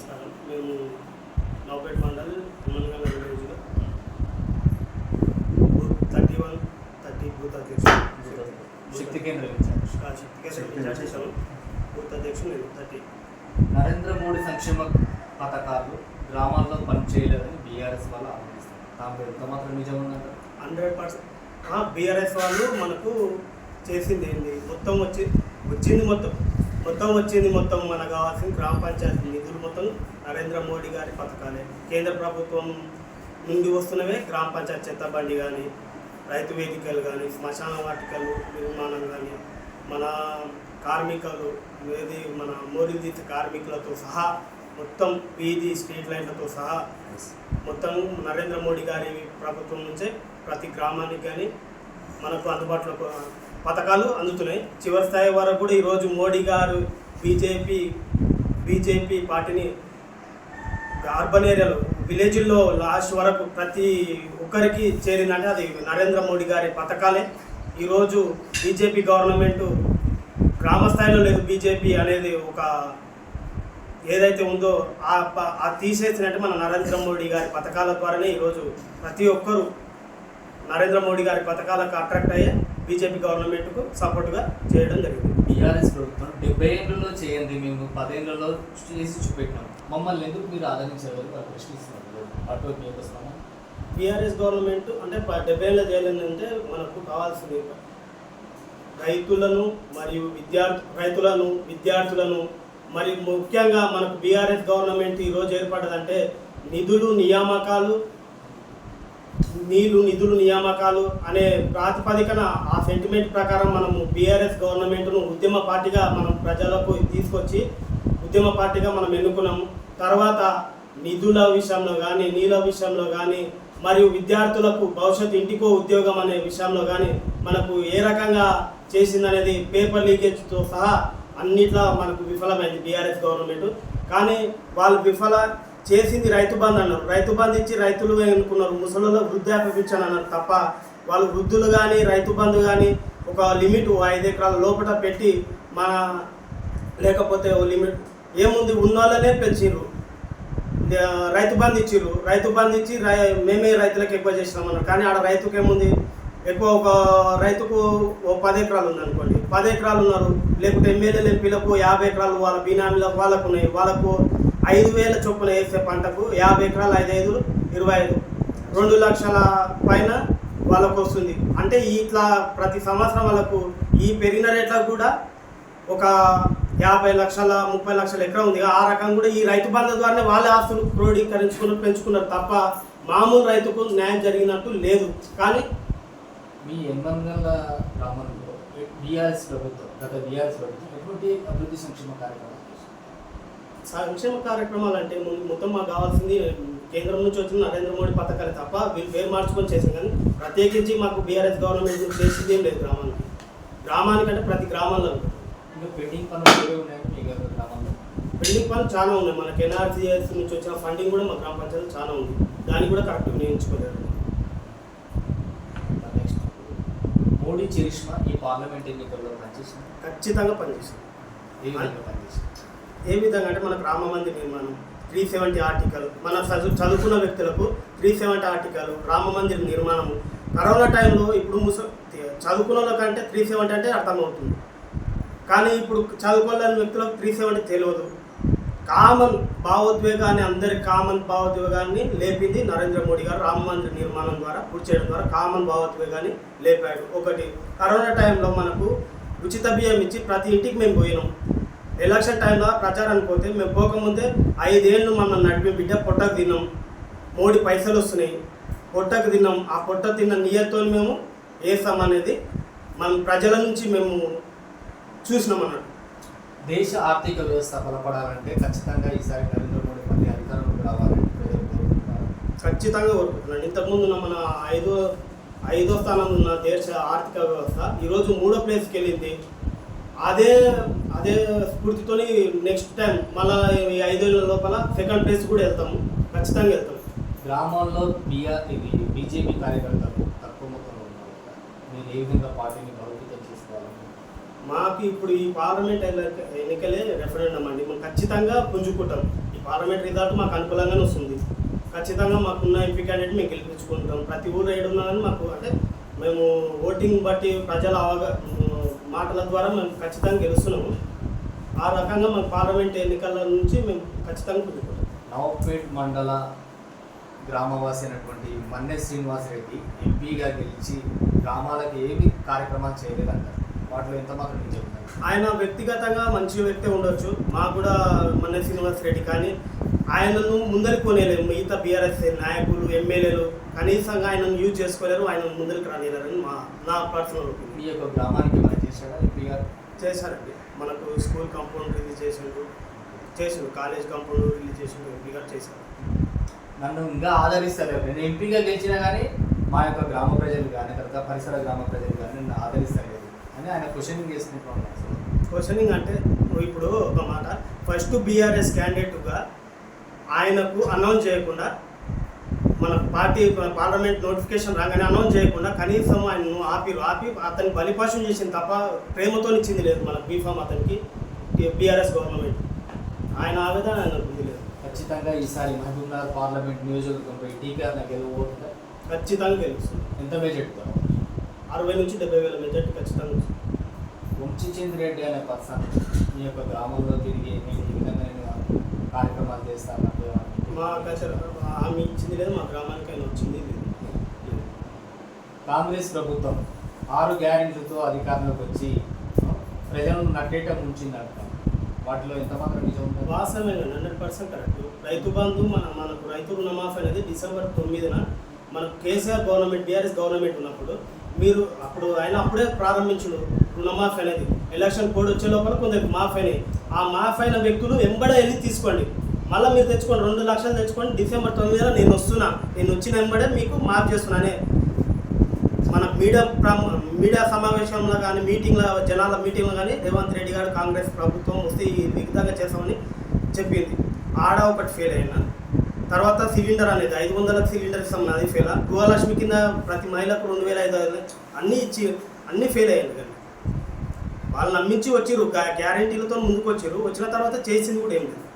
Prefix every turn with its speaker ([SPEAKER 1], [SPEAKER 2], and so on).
[SPEAKER 1] నమస్కారం. మేము నవపేట మండల్ ఉమ్మన్గల్ విలేజ్లో booth thirty one thirty booth అధ్యక్షుడు
[SPEAKER 2] శక్తి కేంద్రం
[SPEAKER 1] శక్తిగా సెక్రటరీ చేశాను బూత్ అధ్యక్షుడు నేను థర్టీ.
[SPEAKER 2] నరేంద్ర మోడీ సంక్షేమ పథకాలు గ్రామాల్లో పనిచేయలేదని బీఆర్ఎస్ వాళ్ళు ఆరోపిస్తారు దాంట్లో ఎంత మాత్రం నిజం ఉందంటారు
[SPEAKER 1] హండ్రెడ్ పర్సెంట్. బీఆర్ఎస్ వాళ్ళు మనకు చేసింది ఏంది? మొత్తం వచ్చి వచ్చింది మొత్తం. మొత్తం వచ్చింది మొత్తం మనకు కావాల్సిన గ్రామ పంచాయతీ నిధులు మొత్తం నరేంద్ర మోడీ గారి పథకాలే. కేంద్ర ప్రభుత్వం నుండి వస్తున్నవే గ్రామ పంచాయతీ చెత్త బండి కానీ రైతు వేదికలు కానీ శ్మశాన వాటికలు నిర్మాణం కానీ మన కార్మికులు ఏది మన తీర్చే కార్మికులతో సహా మొత్తం వీధి స్ట్రీట్ లైట్లతో సహా మొత్తం నరేంద్ర మోడీ గారి ప్రభుత్వం నుంచే ప్రతి గ్రామానికి కానీ మనకు అందుబాటులో పథకాలు అందుతున్నాయి. చివరి స్థాయి వరకు కూడా ఈరోజు మోడీ గారు బీజేపీ బీజేపీ పార్టీని అర్బన్ ఏరియాలో విలేజ్లో లాస్ట్ వరకు ప్రతి ఒక్కరికి చేరిందంటే అది నరేంద్ర మోడీ గారి పథకాలే. ఈరోజు బీజేపీ గవర్నమెంట్ గ్రామ స్థాయిలో లేదు బీజేపీ అనేది ఒక ఏదైతే ఉందో ఆ ప- ఆ తీసేసినట్టు మన నరేంద్ర మోడీ గారి పథకాల ద్వారానే ఈరోజు ప్రతి ఒక్కరూ నరేంద్ర మోడీ గారి పథకాలకు అట్రాక్ట్ అయ్యే బీజేపీ గవర్నమెంట్కు సపోర్ట్గా చేయడం జరిగింది.
[SPEAKER 2] బీఆర్ఎస్ ప్రభుత్వం డెబ్బై ఏళ్ళలో చేయండి మేము పదేళ్ళలో చేసి చూపెట్టినాం. మమ్మల్ని ఎందుకు మీరు వాళ్ళు ప్రశ్నిస్తున్నారు. అటు మీకు వస్తామా
[SPEAKER 1] బీఆర్ఎస్ గవర్నమెంట్ అంటే డెబ్బై ఏళ్ళ చేయాలంటే మనకు కావాల్సింది రైతులను మరియు విద్యార్థి రైతులను విద్యార్థులను మరి ముఖ్యంగా మనకు బీఆర్ఎస్ గవర్నమెంట్ ఈరోజు ఏర్పడ్డదంటే నిధులు నియామకాలు నీళ్ళు నిధులు నియామకాలు అనే ప్రాతిపదికన ఆ సెంటిమెంట్ ప్రకారం మనము బీఆర్ఎస్ గవర్నమెంట్ను ఉద్యమ పార్టీగా మనం ప్రజలకు తీసుకొచ్చి ఉద్యమ పార్టీగా మనం ఎన్నుకున్నాము. తర్వాత నిధుల విషయంలో కానీ నీళ్ళ విషయంలో కానీ మరియు విద్యార్థులకు భవిష్యత్తు ఇంటికో ఉద్యోగం అనే విషయంలో కానీ మనకు ఏ రకంగా చేసిందనేది పేపర్ లీకేజ్తో సహా అన్నిట్లో మనకు విఫలమైంది బీఆర్ఎస్ గవర్నమెంట్. కానీ వాళ్ళు విఫల చేసింది రైతు బంధు అన్నారు. రైతు బంధు ఇచ్చి రైతులు అనుకున్నారు ముసలిలో వృద్ధాప్య పింఛన్ అన్నారు తప్ప వాళ్ళు వృద్ధులు కానీ రైతు బంధు కానీ ఒక లిమిట్ ఐదు ఎకరాల లోపల పెట్టి మన లేకపోతే ఓ లిమిట్ ఏముంది? ఉన్న వాళ్ళనే పెంచిర్రు రైతు బంధు ఇచ్చిర్రు రైతు బంధు ఇచ్చి రై మేమే రైతులకు ఎక్కువ చేసినామన్నారు కానీ ఆడ రైతుకు ఏముంది? ఎక్కువ ఒక రైతుకు ఓ పది ఎకరాలు ఉంది అనుకోండి. పది ఎకరాలు ఉన్నారు. లేకపోతే ఎమ్మెల్యేలు ఎంపీలకు యాభై ఎకరాలు వాళ్ళ బీనామీలకు వాళ్ళకు ఉన్నాయి. వాళ్ళకు ఐదు వేల చొప్పున వేసే పంటకు యాభై ఎకరాలు ఐదు ఐదు ఇరవై ఐదు రెండు లక్షల పైన వాళ్ళకు వస్తుంది. అంటే ఇట్లా ప్రతి సంవత్సరం వాళ్ళకు ఈ పెరిగిన రేట్లకు కూడా ఒక యాభై లక్షల ముప్పై లక్షల ఎకరం ఉంది. ఆ రకం కూడా ఈ రైతు బంధు ద్వారానే వాళ్ళ ఆస్తులు క్రోడీకరించుకుని పెంచుకున్నారు తప్ప మామూలు రైతుకు న్యాయం జరిగినట్టు లేదు. కానీ
[SPEAKER 2] మీ ఎన్మంగళ గ్రామంలో బీఆర్ఎస్ ప్రభుత్వం గత బీఆర్ఎస్ ప్రభుత్వం ఎటువంటి అభివృద్ధి సంక్షేమ కార్యక్రమాలు
[SPEAKER 1] సంక్షేమ కార్యక్రమాలు అంటే ముందు మొత్తం మాకు కావాల్సింది కేంద్రం నుంచి వచ్చిన నరేంద్ర మోడీ పథకాలు తప్ప వీళ్ళు పేరు మార్చుకొని చేసింది కానీ ప్రత్యేకించి మాకు బీఆర్ఎస్ గవర్నమెంట్ చేసింది ఏం లేదు గ్రామానికి. గ్రామానికంటే ప్రతి గ్రామాల్లో
[SPEAKER 2] ఇంకా పెండింగ్ పనులు గ్రామంలో?
[SPEAKER 1] బిల్డింగ్ పనులు చాలా ఉన్నాయి. మనకి ఎన్ఆర్సీఎస్ నుంచి వచ్చిన ఫండింగ్ కూడా మా గ్రామ పంచాయతీ చాలా ఉంది. దాన్ని కూడా కరెక్ట్ వినియోగించుకోలేదు
[SPEAKER 2] మోడీ చరిష్మా ఈ పార్లమెంట్ ఎన్నికల్లో పనిచేసింది?
[SPEAKER 1] ఖచ్చితంగా పనిచేసింది.
[SPEAKER 2] ఏ విధంగా పనిచేసింది?
[SPEAKER 1] ఏ విధంగా అంటే మనకు రామ మందిర్ నిర్మాణం త్రీ సెవెంటీ ఆర్టికల్ మన చదువు చదువుకున్న వ్యక్తులకు three seventy article Ram Mandir నిర్మాణం కరోనా టైంలో ఇప్పుడు ముస చదువుకున్న వాళ్ళకంటే త్రీ సెవెంటీ అంటే అర్థమవుతుంది. కానీ ఇప్పుడు చదువుకోలేని వ్యక్తులకు త్రీ సెవెంటీ తెలియదు. కామన్ భావోద్వేగాన్ని అందరి కామన్ భావోద్వేగాన్ని లేపింది నరేంద్ర మోడీ గారు. రామ మందిర్ నిర్మాణం ద్వారా పూర్తి చేయడం ద్వారా కామన్ భావోద్వేగాన్ని లేపాడు. ఒకటి కరోనా టైంలో మనకు ఉచిత బియ్యం ఇచ్చి ప్రతి ఇంటికి మేము పోయినాం. ఎలక్షన్ టైంలో ప్రచారానికి పోతే మేము పోకముందే ఐదేళ్ళు మనం నడిపి బిడ్డ పొట్టకు తిన్నాం. మోడీ పైసలు వస్తున్నాయి. పొట్టకు తిన్నాం. ఆ పొట్ట తిన్న నియర్తో మేము వేస్తాం అనేది మనం ప్రజల నుంచి మేము చూసినాం అన్నట్టు.
[SPEAKER 2] దేశ ఆర్థిక వ్యవస్థ బలపడాలంటే ఖచ్చితంగా ఈసారి నరేంద్ర మోడీ మళ్ళీ అధికారంలోకి రావాలని ప్రజలు కోరుకుంటున్నారు.
[SPEAKER 1] ఖచ్చితంగా కోరుకుంటున్నాను. ఇంతకుముందు ఉన్న మన ఐదో ఐదో స్థానంలో ఉన్న దేశ ఆర్థిక వ్యవస్థ ఈరోజు మూడో ప్లేస్కి వెళ్ళింది అదే అదే స్ఫూర్తితోని నెక్స్ట్ టైం మళ్ళీ ఈ ఐదేళ్ళ లోపల సెకండ్ ప్లేస్ కూడా వెళ్తాము. ఖచ్చితంగా వెళ్తాం
[SPEAKER 2] గ్రామాల్లో బీఆర్ ఇది బీజేపీ కార్యకర్తలు తక్కువ మొత్తంలో ఉన్నారు. మీరు ఏ విధంగా పార్టీని బలోపేతం చేసుకోవాలని
[SPEAKER 1] మాకు ఇప్పుడు ఈ పార్లమెంట్ ఎన్నిక- ఎన్నికలే రెఫరెండం అండి. మనం ఖచ్చితంగా పుంజుకుంటాం. ఈ పార్లమెంట్ రిజల్ట్ మాకు అనుకూలంగానే వస్తుంది. ఖచ్చితంగా మాకున్న ఎంపీ క్యాండిడేట్ మేము గెలిపించుకుంటాం. ప్రతి ఊరు ఏడున్నా కానీ మాకు అంటే మేము ఓటింగ్ బట్టి ప్రజల అవగా మాటల ద్వారా మేము ఖచ్చితంగా గెలుస్తున్నాము. ఆ రకంగా మాకు పార్లమెంట్ ఎన్నికల నుంచి మేము ఖచ్చితంగా కుదురుకుంటాం.
[SPEAKER 2] నవపేట్ మండల గ్రామవాసి అయినటువంటి మన్నె శ్రీనివాసరెడ్డి ఎంపీగా గెలిచి గ్రామాలకు ఏమి కార్యక్రమాలు చేయలేదంటారు. వాటిలో ఎంత మాత్రం
[SPEAKER 1] ఆయన వ్యక్తిగతంగా మంచి వ్యక్తి ఉండొచ్చు. మాకు కూడా మన్నె శ్రీనివాస్ రెడ్డి కానీ ఆయనను ముందరికి కొనేలేరు మిగతా బీఆర్ఎస్ నాయకులు ఎమ్మెల్యేలు కనీసంగా ఆయనను యూజ్ చేసుకోలేరు. ఆయన ముందరికి రానిలేరని మా నా పర్సనల్
[SPEAKER 2] మీ యొక్క గ్రామానికి ఏమైనా చేశాడా ఎంపీ గారు
[SPEAKER 1] చేశారండి. మనకు స్కూల్ కాంపౌండ్ రిలీజ్ చేసిండు చేసిండు కాలేజ్ కాంపౌండ్ రిలీజ్ చేసిండు ఎంపీ గారు చేశారు.
[SPEAKER 2] నన్ను ఇంకా ఆదరిస్తారు నేను ఎంపీగా గెలిచినా కానీ మా యొక్క గ్రామ ప్రజలు కానీ తర్వాత పరిసర గ్రామ ప్రజలు కానీ నన్ను ఆదరిస్తలేదు అని ఆయన క్వశ్చనింగ్ చేసుకుంటున్నాను
[SPEAKER 1] క్వశ్చనింగ్ అంటే ఇప్పుడు ఒక మాట ఫస్ట్ బీఆర్ఎస్ క్యాండిడేట్గా ఆయనకు అనౌన్స్ చేయకుండా మన పార్టీ పార్లమెంట్ నోటిఫికేషన్ రాగానే అనౌన్స్ చేయకుండా కనీసం ఆయనను ఆపిరు ఆపి అతన్ని బలిపాషం చేసింది తప్ప ప్రేమతో ఇచ్చింది లేదు మన బీఫామ్ అతనికి బీఆర్ఎస్ గవర్నమెంట్. ఆయన ఆవేదన ఆయనకు ఉంది లేదు.
[SPEAKER 2] ఖచ్చితంగా ఈసారి మహబూబ్నగర్ పార్లమెంట్ నియోజకవర్గంపై టీకా నాకు గెలవబోతుందా
[SPEAKER 1] ఖచ్చితంగా గెలుస్తుంది.
[SPEAKER 2] ఎంత మెజెట్తో
[SPEAKER 1] అరవై నుంచి డెబ్బై వేల మెజార్టీ ఖచ్చితంగా.
[SPEAKER 2] వంశీచంద్ర రెడ్డి అనే పర్సన్ మీ యొక్క గ్రామంలో తిరిగి నేను ఈ విధంగా నేను కార్యక్రమాలు చేస్తాను
[SPEAKER 1] మా కచర హామీ ఇచ్చింది లేదు మా గ్రామానికి ఆయన వచ్చింది లేదు.
[SPEAKER 2] కాంగ్రెస్ ప్రభుత్వం ఆరు గ్యారెంటీలతో అధికారంలోకి వచ్చి ప్రజలను నట్టేట ముంచిందంట. వాటిలో ఎంత మాత్రం నిజం
[SPEAKER 1] వాస్తవమే hundred percent correct. Rythu Bandhu మన మనకు రైతు రుణమాఫీ అనేది డిసెంబర్ తొమ్మిదిన మనకు కేసీఆర్ గవర్నమెంట్ బీఆర్ఎస్ గవర్నమెంట్ ఉన్నప్పుడు మీరు అప్పుడు ఆయన అప్పుడే ప్రారంభించుడు రుణమాఫీ అనేది. ఎలక్షన్ కోడ్ వచ్చే లోపల కొందరికి మాఫీ అయినాయి. ఆ మాఫీ అయిన వ్యక్తులు ఎంబడే వెళ్ళి తీసుకోండి. మళ్ళీ మీరు తెచ్చుకోండి రెండు లక్షలు తెచ్చుకోండి. డిసెంబర్ తొమ్మిదిన నేను వస్తున్నా. నేను వచ్చిన వెంబడే మీకు మాఫ్ చేస్తున్నానే మన మీడియా మీడియా సమావేశంలో కానీ మీటింగ్లో జనాల మీటింగ్లో కానీ రేవంత్ రెడ్డి గారు కాంగ్రెస్ ప్రభుత్వం వస్తే ఈ విధంగా చేస్తామని చెప్పింది. ఆడ ఒకటి ఫెయిల్ అయినా తర్వాత సిలిండర్ అనేది ఐదు వందలకు సిలిండర్ ఇస్తాం అది ఫెయిల్ గృహలక్ష్మి కింద ప్రతి మహిళకు రెండు వేల ఐదు వందలు అన్నీ ఇచ్చి అన్నీ ఫెయిల్ అయ్యాను కానీ వాళ్ళు నమ్మించి వచ్చిర్రు. గ్యారెంటీలతో ముందుకు వచ్చారు వచ్చిన తర్వాత చేసింది కూడా ఏం లేదు.